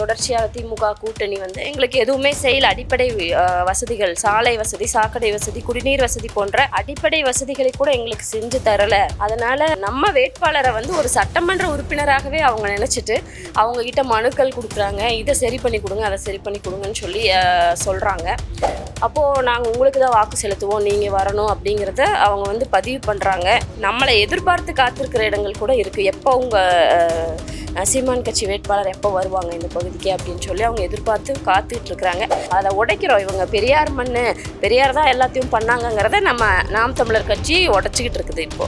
தொடர்ச்சியாக திமுக கூட்டணி வந்து எங்களுக்கு எதுவுமே செய்யல. அடிப்படை வசதிகள் சாலை வசதி சாக்கடை வசதி குடிநீர் வசதி போன்ற அடிப்படை வசதிகளை கூட எங்களுக்கு செஞ்சு தரல. அதனால நம்ம வேட்பாளரை வந்து ஒரு சட்டமன்ற உறுப்பினராகவே அவங்க நினைச்சிட்டு அவங்க கிட்ட மனுக்கள் கொடுக்குறாங்க. இதை சரி பண்ணி கொடுங்க அதை சரி பண்ணி கொடுங்கன்னு சொல்லி சொல்றாங்க. அப்போது நாங்கள் உங்களுக்கு தான் வாக்கு செலுத்துவோம் நீங்கள் வரணும் அப்படிங்கிறத அவங்க வந்து பதிவு பண்ணுறாங்க நம்மளை எதிர்பார்த்து காத்திருக்கிற இடங்கள் கூட இருக்குது எப்போ உங்கள் சீமான் கட்சி வேட்பாளர் எப்போ வருவாங்க இந்த பகுதிக்கு அப்படின்னு சொல்லி அவங்க எதிர்பார்த்து காத்துட்டு இருக்கிறாங்க அதை உடைக்கிறோம் இவங்க. பெரியார் மண் பெரியார் தான் எல்லாத்தையும் பண்ணாங்கங்கிறத நம்ம நாம் தமிழர் கட்சி உடைச்சிக்கிட்டு இருக்குது இப்போ.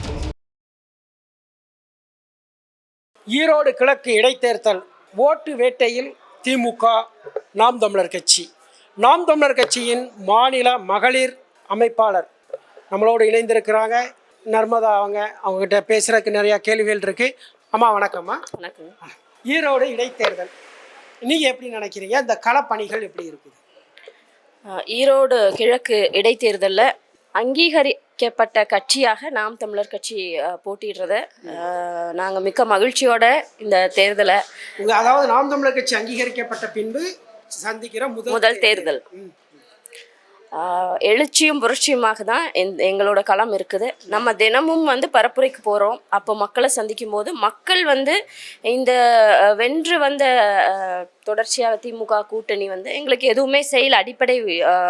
ஈரோடு கிழக்கு இடைத்தேர்தல் ஓட்டு வேட்டையில் திமுக நாம் தமிழர் கட்சி. நாம் தமிழர் கட்சியின் மாநில மகளிர் அமைப்பாளர் நம்மளோடு இணைந்திருக்கிறாங்க. நர்மதா அவங்க அவங்ககிட்ட பேசுகிறதுக்கு நிறையா கேள்விகள் இருக்குது அம்மா வணக்கம்மா. வணக்கம். ஈரோடு இடைத்தேர்தல். நீங்கள் எப்படி நினைக்கிறீங்க? இந்த களப்பணிகள் எப்படி இருக்குது? ஈரோடு கிழக்கு இடைத்தேர்தலில் அங்கீகரிக்கப்பட்ட கட்சியாக நாம் தமிழர் கட்சி அஹ், போட்டியிடுறத நாங்கள் மிக்க மகிழ்ச்சியோட இந்த தேர்தலை அதாவது நாம் தமிழர் கட்சி அங்கீகரிக்கப்பட்ட பின்பு சந்திக்கிற முதல் தேர்தல். எழுச்சியும் புரட்சியுமாக தான் எந் எங்களோட களம் இருக்குது. நம்ம தினமும் வந்து பரப்புரைக்கு போகிறோம் அப்போ மக்களை சந்திக்கும் போது மக்கள் வந்து இந்த வென்று வந்த தொடர்ச்சியாக திமுக கூட்டணி வந்து எங்களுக்கு எதுவுமே செய்யல அடிப்படை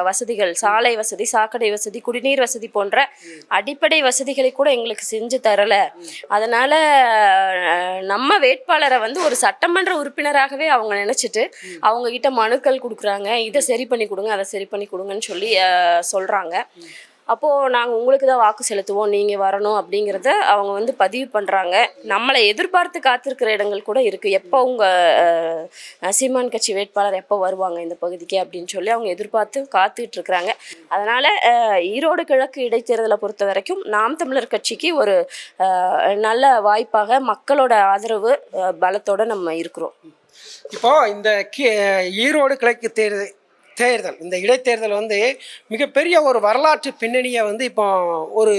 வசதிகள் சாலை வசதி சாக்கடை வசதி குடிநீர் வசதி போன்ற அடிப்படை வசதிகளை கூட எங்களுக்கு செஞ்சு தரலை. அதனால் நம்ம வேட்பாளரை வந்து ஒரு சட்டமன்ற உறுப்பினராகவே அவங்க நினச்சிட்டு அவங்கக்கிட்ட மனுக்கள் கொடுக்குறாங்க. இதை சரி பண்ணி கொடுங்க அதை சரி பண்ணி கொடுங்கன்னு சொல்லி சொல்கிறாங்க அப்போது நாங்கள் உங்களுக்கு தான் வாக்கு செலுத்துவோம் நீங்கள் வரணும் அப்படிங்கிறத அவங்க வந்து பதிவு பண்ணுறாங்க நம்மளை எதிர்பார்த்து காத்திருக்கிற இடங்கள் கூட இருக்குது எப்போ உங்கள் சீமான் கட்சி வேட்பாளர் எப்போ வருவாங்க இந்த பகுதிக்கு அப்படின்னு சொல்லி அவங்க எதிர்பார்த்து காத்துட்டு இருக்கிறாங்க. அதனால் ஈரோடு கிழக்கு இடைத்தேர்தலை பொறுத்த வரைக்கும் நாம் தமிழர் கட்சிக்கு ஒரு நல்ல வாய்ப்பாக மக்களோட ஆதரவு பலத்தோடு நம்ம இருக்கிறோம். இப்போ இந்த கி- ஈரோடு கிழக்கு தேர்தல் தேர்தல் இந்த இடைத்தேர்தல் வந்து மிகப்பெரிய ஒரு வரலாற்று பின்னணியை வந்து இப்போ ஒரு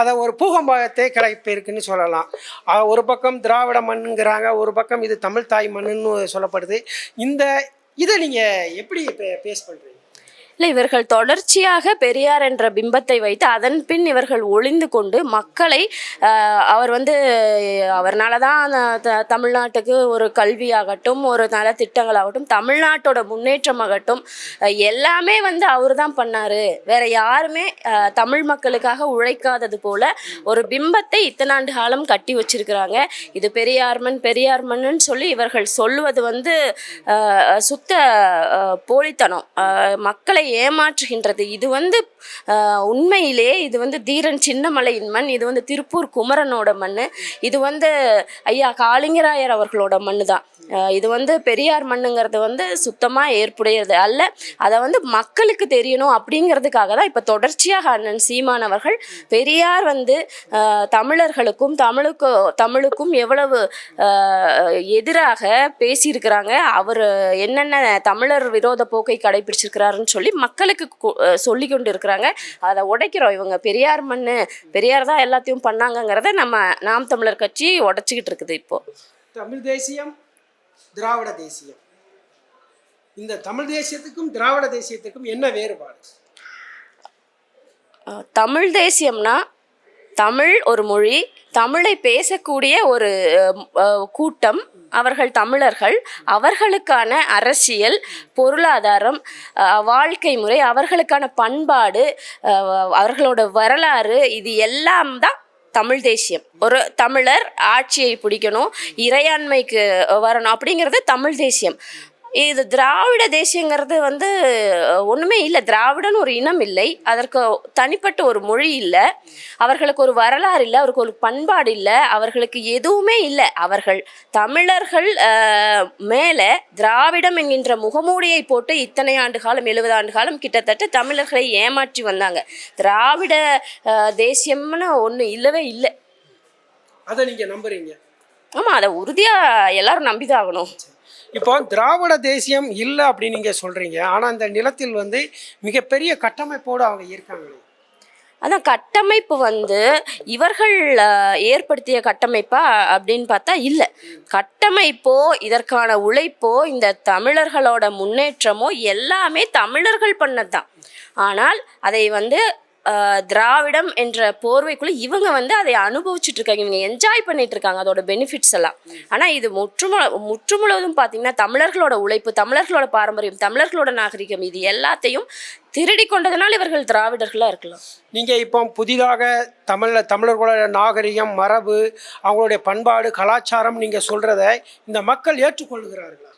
அதை ஒரு பூகம்பத்தை கிடைப்பிருக்குன்னு சொல்லலாம். ஒரு பக்கம் திராவிட மண்ணுங்கிறாங்க ஒரு பக்கம் இது தமிழ் தாய் மண்ணுன்னு சொல்லப்படுது. இந்த இதை நீங்கள் எப்படி பேஸ் பண்ணுறீங்க இல்லை இவர்கள் தொடர்ச்சியாக பெரியார் என்ற பிம்பத்தை வைத்து அதன் பின் இவர்கள் ஒளிந்து கொண்டு மக்களை அவர் வந்து அவர்னால தான் அந்த த- தமிழ்நாட்டுக்கு ஒரு கல்வியாகட்டும் ஒரு நல திட்டங்களாகட்டும் தமிழ்நாட்டோட முன்னேற்றமாகட்டும் ஆகட்டும் எல்லாமே வந்து அவர் தான் பண்ணார். வேற யாருமே தமிழ் மக்களுக்காக உழைக்காதது போல ஒரு பிம்பத்தை இத்தனாண்டு காலம் கட்டி வச்சிருக்கிறாங்க. இது பெரியார்மன் பெரியார்மன்னு சொல்லி இவர்கள் சொல்லுவது வந்து சுத்த போலித்தனம். மக்களை ஏமாற்றுகின்றது. இது வந்து உண்மையிலே இது வந்து தீரன் சின்னமலையின் மண் இது வந்து திருப்பூர் குமரனோட மண் இது வந்து ஐயா காளிங்கராயர் அவர்களோட மண்ணு தான் இது வந்து பெரியார் மண்ணுங்கிறது வந்து சுத்தமாக ஏற்புடையது அல்ல. அதை வந்து மக்களுக்கு தெரியணும் அப்படிங்கிறதுக்காக தான் இப்போ தொடர்ச்சியாக அண்ணன் சீமான் அவர்கள் பெரியார் வந்து தமிழர்களுக்கும் தமிழுக்கு தமிழுக்கும் எவ்வளவு எதிராக பேசியிருக்கிறாங்க. அவர் என்னென்ன தமிழர் விரோத போக்கை கடைபிடிச்சிருக்கிறாருன்னு சொல்லி மக்களுக்கு சொல்லி கொண்டு இருக்கிறாங்க அதை உடைக்கிறோம். இவங்க பெரியார் மண்ணு பெரியார் தான் எல்லாத்தையும் பண்ணாங்கங்கிறத நம்ம நாம் தமிழர் கட்சி உடைச்சிக்கிட்டு இருக்குது இப்போ. தமிழ் தேசியம் திராவிட தேசியம். இந்த தமிழ் தேசியத்துக்கும் திராவிட தேசியத்துக்கும் என்ன வேறுபாடு? தமிழ் தேசியம்னா தமிழ் ஒரு மொழி தமிழை பேசக்கூடிய ஒரு கூட்டம் அவர்கள் தமிழர்கள். அவர்களுக்கான அரசியல் பொருளாதாரம் வாழ்க்கை முறை அவர்களுக்கான பண்பாடு அவர்களோட வரலாறு இது எல்லாம் தான் தமிழ் தேசியம். ஒரு தமிழர் ஆட்சியை பிடிக்கணும் இறையாண்மைக்கு வரணும் அப்படிங்கிறது தமிழ் தேசியம். இது திராவிட தேசியங்கிறது வந்து ஒண்ணுமே இல்லை. திராவிடன் ஒரு இனம் இல்லை. அதற்கு தனிப்பட்ட ஒரு மொழி இல்லை. அவர்களுக்கு ஒரு வரலாறு இல்லை. அவருக்கு ஒரு பண்பாடு இல்லை. அவர்களுக்கு எதுவுமே இல்லை. அவர்கள் தமிழர்கள் மேலே திராவிடம் என்கின்ற முகமூடியை போட்டு இத்தனை ஆண்டு காலம் எழுபது ஆண்டு காலம் கிட்டத்தட்ட தமிழர்களை ஏமாற்றி வந்தாங்க. திராவிட தேசியம்னு ஒன்று இல்லவே இல்லை. அதை நீங்கள் நம்புறீங்க? ஆமாம் அதை உறுதியாக எல்லாரும் நம்பிதான் ஆகணும். இப்போ திராவிட தேசியம் இல்லை அப்படின்னு நீங்கள் சொல்கிறீங்க ஆனால் அந்த நிலத்தில் வந்து மிகப்பெரிய கட்டமைப்போடு அவங்க இருக்காங்களே. ஆனால் கட்டமைப்பு வந்து இவர்கள் ஏற்படுத்திய கட்டமைப்பா அப்படின்னு பார்த்தா இல்லை. கட்டமைப்போ இதற்கான உழைப்போ இந்த தமிழர்களோட முன்னேற்றமோ எல்லாமே தமிழர்கள் பண்ணது தான் ஆனால் அதை வந்து திராவிடம் என்ற போர்வைக்குள்ள இவங்க வந்து அதை அனுபவிச்சுட்டு இருக்காங்க. இவங்க என்ஜாய் பண்ணிட்டு இருக்காங்க அதோட பெனிஃபிட்ஸ் எல்லாம். ஆனால் இது முற்றுமு முற்றுமுழுவதும் பார்த்தீங்கன்னா தமிழர்களோட உழைப்பு தமிழர்களோட பாரம்பரியம் தமிழர்களோட நாகரிகம் இது எல்லாத்தையும் திருடி கொண்டதுனால இவர்கள் திராவிடர்களாக இருக்கலாம். நீங்கள் இப்போ புதிதாக தமிழ் தமிழர்களோட நாகரிகம் மரபு அவங்களுடைய பண்பாடு கலாச்சாரம் நீங்கள் சொல்கிறத இந்த மக்கள் ஏற்றுக்கொள்கிறார்களா?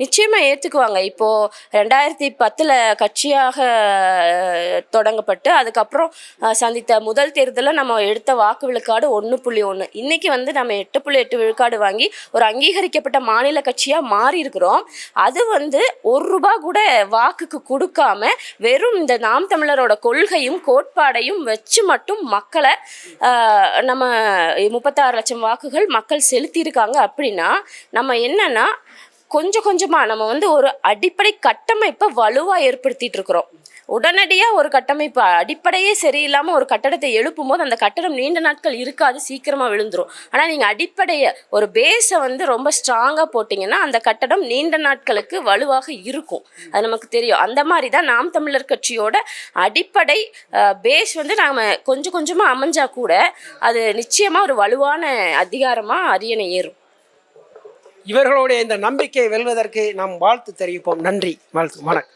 நிச்சயமா ஏத்துக்குவாங்க. இப்போ ரெண்டாயிரத்தி பத்துல கட்சியாக தொடங்கப்பட்டு அதுக்கப்புறம் சந்தித்த முதல் தேர்தலில் நம்ம எடுத்த வாக்கு விழுக்காடு ஒன்று புள்ளி ஒன்று இன்னைக்கு வந்து நம்ம எட்டு புள்ளி எட்டு விழுக்காடு வாங்கி ஒரு அங்கீகரிக்கப்பட்ட மாநில கட்சியாக மாறி இருக்கிறோம் அது வந்து ஒரு ரூபா கூட வாக்குக்கு கொடுக்காம வெறும் இந்த நாம் தமிழரோட கொள்கையும் கோட்பாடையும் வச்சு மட்டும் மக்களை நம்ம முப்பத்தாறு லட்சம் வாக்குகள் மக்கள் செலுத்தியிருக்காங்க அப்படின்னா நம்ம என்னன்னா கொஞ்சம் கொஞ்சமாக நம்ம வந்து ஒரு அடிப்படை கட்டமைப்பை வலுவாக ஏற்படுத்திட்டு இருக்கிறோம். உடனடியாக ஒரு கட்டமைப்பு அடிப்படையே சரியில்லாமல் ஒரு கட்டடத்தை எழுப்பும் போது அந்த கட்டடம் நீண்ட நாட்கள் இருக்காது சீக்கிரமாக விழுந்துரும். ஆனால் நீங்கள் அடிப்படையை ஒரு பேஸை வந்து ரொம்ப ஸ்ட்ராங்காக போட்டிங்கன்னா அந்த கட்டடம் நீண்ட நாட்களுக்கு வலுவாக இருக்கும். அது நமக்கு தெரியும். அந்த மாதிரி தான் நாம் தமிழர் கட்சியோட அடிப்படை பேஸ் வந்து நாம் கொஞ்சம் கொஞ்சமாக அமைஞ்சா கூட அது நிச்சயமாக ஒரு வலுவான அதிகாரமாக அரியணை ஏறும். இவர்களுடைய இந்த நம்பிக்கையை வெல்வதற்கு நாம் வாழ்த்து தெரிவிப்போம். நன்றி. வாழ்த்து. வணக்கம்.